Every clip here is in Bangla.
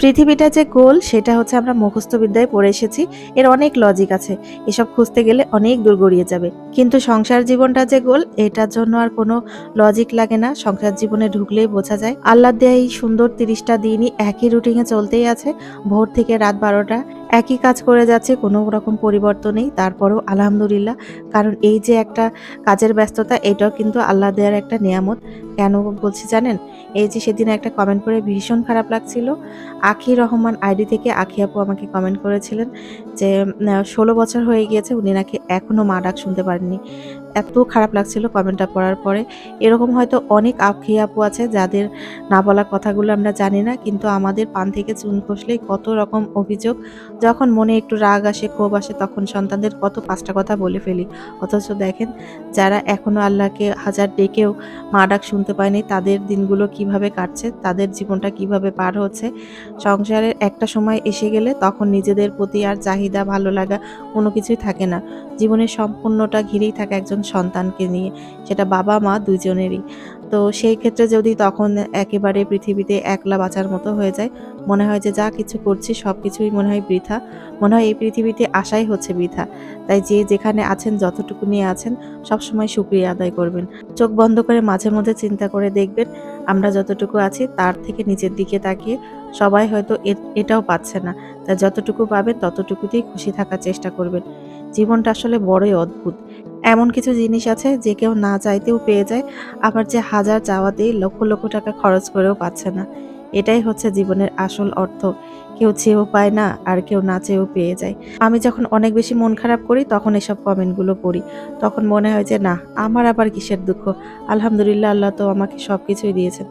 পৃথিবীটা যে গোল, সেটা হচ্ছে আমরা মুখস্থ বিদ্যায় পড়ে এসেছি। এর অনেক লজিক আছে। এসব খুঁজতে গেলে অনেক দূর গড়িয়ে যাবে। কিন্তু সংসার জীবনটা যে গোল, এটার জন্য আর কোনো লজিক লাগে না। সংসার জীবনে ঢুকলেই বোঝা যায়। আল্লাহ দেয়া এই সুন্দর তিরিশটা দিনই একই রুটিনে চলতেই আছে। ভোর থেকে রাত বারোটা। একই কাজ করে যাচ্ছে, কোনো রকম পরিবর্তন নেই। তারপরেও আলহামদুলিল্লাহ, কারণ এই যে একটা কাজের ব্যস্ততা, এটাও কিন্তু আল্লাহ দেওয়ার একটা নিয়ামত। কেন বলছি জানেন? এই যে সেদিন একটা কমেন্ট করে ভীষণ খারাপ লাগছিল। আখি রহমান আইডি থেকে আখি আপু আমাকে কমেন্ট করেছিলেন যে ষোলো বছর হয়ে গিয়েছে, উনি নাকি এখনও মা ডাক শুনতে পারেননি। এত খারাপ লাগছিল কমেন্টটা পড়ার পরে। এরকম হয়তো অনেক আখি আপু আছে যাদের না বলা কথাগুলো আমরা জানি না, কিন্তু আমাদের পান থেকে চুন খসলেই কত রকম অভিযোগ। যখন মনে একটু রাগ আসে, ক্ষোভ আসে, তখন সন্তানদের কত পাঁচটা কথা বলে ফেলি। অথচ দেখেন, যারা এখনও আল্লাহকে হাজার ডেকেও মা ডাক শুনতে পায়নি, তাদের দিনগুলো কীভাবে কাটছে, তাদের জীবনটা কীভাবে পার হচ্ছে, সংসারের একটা সময় এসে গেলে তখন নিজেদের প্রতি আর চাহিদা, ভালো লাগা কোনো কিছুই থাকে না। জীবনের সম্পূর্ণটা ঘিরেই থাকে একজন সন্তানকে নিয়ে, সেটা বাবা, মা দুজনেরই তো সেই ক্ষেত্রে যদি তখন একেবারে পৃথিবীতে একলা বাঁচার মতো হয়ে যায়, মনে হয় যে যা কিছু করছি সব কিছুই মনে হয় বৃথা। মনে হয় এই পৃথিবীতে আশাই হচ্ছে বৃথা। তাই যে যেখানে আছেন যতটুকু নিয়ে আছেন, সবসময় সুক্রিয়া আদায় করবেন। চোখ বন্ধ করে মাঝে মধ্যে চিন্তা করে দেখবেন, আমরা যতটুকু আছি, তার থেকে নিচের দিকে তাকিয়ে সবাই হয়তো এটাও পাচ্ছে না। তাই যতটুকু পাবেন, ততটুকুতেই খুশি থাকার চেষ্টা করবেন। জীবনটা আসলে বড়ই অদ্ভুত। এমন কিছু জিনিস আছে যে কেউ না চাইতেও পেয়ে যায়, আবার যে হাজার চাওয়াতেই লক্ষ লক্ষ টাকা খরচ করেও পাচ্ছে না। এটাই হচ্ছে জীবনের আসল অর্থ। কেউ চেয়েও পায় না, আর কেউ না চেয়েও পেয়ে যায়। আমি যখন অনেক বেশি মন খারাপ করি, তখন এসব কমেন্টগুলো পড়ি। তখন মনে হয় যে, না, আমার আবার কিসের দুঃখ? আলহামদুলিল্লাহ, আল্লাহ তো আমাকে সব কিছুই দিয়েছেন।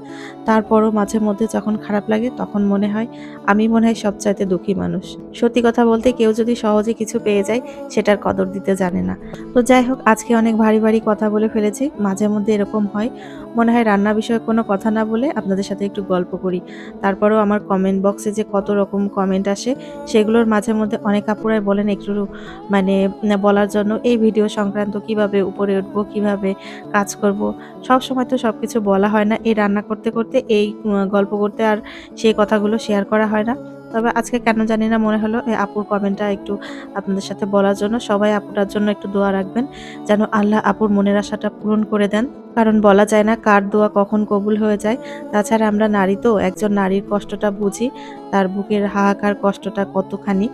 তারপরও মাঝে মধ্যে যখন খারাপ লাগে, তখন মনে হয়, আমি মনে হয় সবচাইতে দুঃখী মানুষ। সত্যি কথা বলতে, কেউ যদি সহজে কিছু পেয়ে যায়, সেটার কদর দিতে জানে না। তো যাই হোক, আজকে অনেক ভারী ভারী কথা বলে ফেলেছি। মাঝে মধ্যে এরকম হয়। মনে হয় রান্না বিষয়ে কোনো কথা না বলে আপনাদের সাথে একটু গল্প করি। তারপরেও আমার কমেন্ট বক্সে যে কত রকম কমেন্ট আসে, সেগুলোর মাঝে মধ্যে অনেক আপুরাই বলেন, একটু মানে বলার জন্য, এই ভিডিও সংক্রান্ত কীভাবে উপরে উঠবো, কীভাবে কাজ করব? সব সময় তো সব কিছু বলা হয় না। এই রান্না করতে করতে, এই গল্প করতে আর সেই কথাগুলো শেয়ার করা হয় না। তবে আজকে কেন জানি না মনে হলো এই আপুর কমেন্টটা একটু আপনাদের সাথে বলার জন্য। সবাই আপুটার জন্য একটু দোয়া রাখবেন, যেন আল্লাহ আপুর মনের আশাটা পূরণ করে দেন। কারণ বলা যায় না কার দোয়া কখন কবুল হয়ে যায়। তাছাড়া আমরা নারী তো, একজন নারীর কষ্টটা বুঝি, তার বুকের হাহাকার কষ্টটা কতখানি।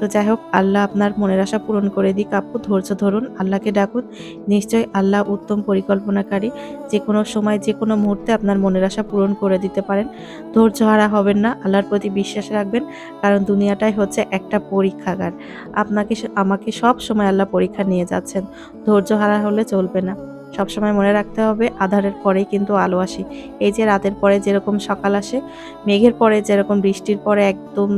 তো যাই হোক, আল্লাহ আপনার মনের আশা পূরণ করে দিক। আপু, ধৈর্য ধরুন, আল্লাহকে ডাকুন। নিশ্চয়ই আল্লাহ উত্তম পরিকল্পনাকারী। যে কোনো সময় যে কোনো মুহূর্তে আপনার মনের আশা পূরণ করে দিতে পারেন। ধৈর্য হারা হবেন না, আল্লাহর প্রতি বিশ্বাস রাখবেন, কারণ দুনিয়াটাই হচ্ছে একটা পরীক্ষাগার। আপনাকে আমাকে সব সময় আল্লাহ পরীক্ষা নিয়ে যাচ্ছেন। ধৈর্য হারা হলে চলবে না। সবসময় মনে রাখতে হবে, আধারের পরেই কিন্তু আলো আসে। এই যে রাতের পরে যেরকম সকাল আসে, মেঘের পরে যেরকম বৃষ্টির পরে একদম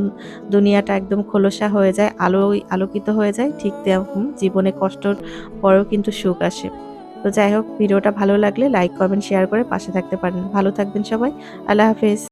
দুনিয়াটা একদম খোলসা হয়ে যায় আলো আলোকিত হয়ে যায়, ঠিক তেমন জীবনে কষ্টর পরেও কিন্তু সুখ আসে। তো যাই হোক, ভিডিওটা ভালো লাগলে লাইক, কমেন্ট, শেয়ার করে পাশে থাকতে পারেন। ভালো থাকবেন সবাই, আল্লাহ হাফেজ।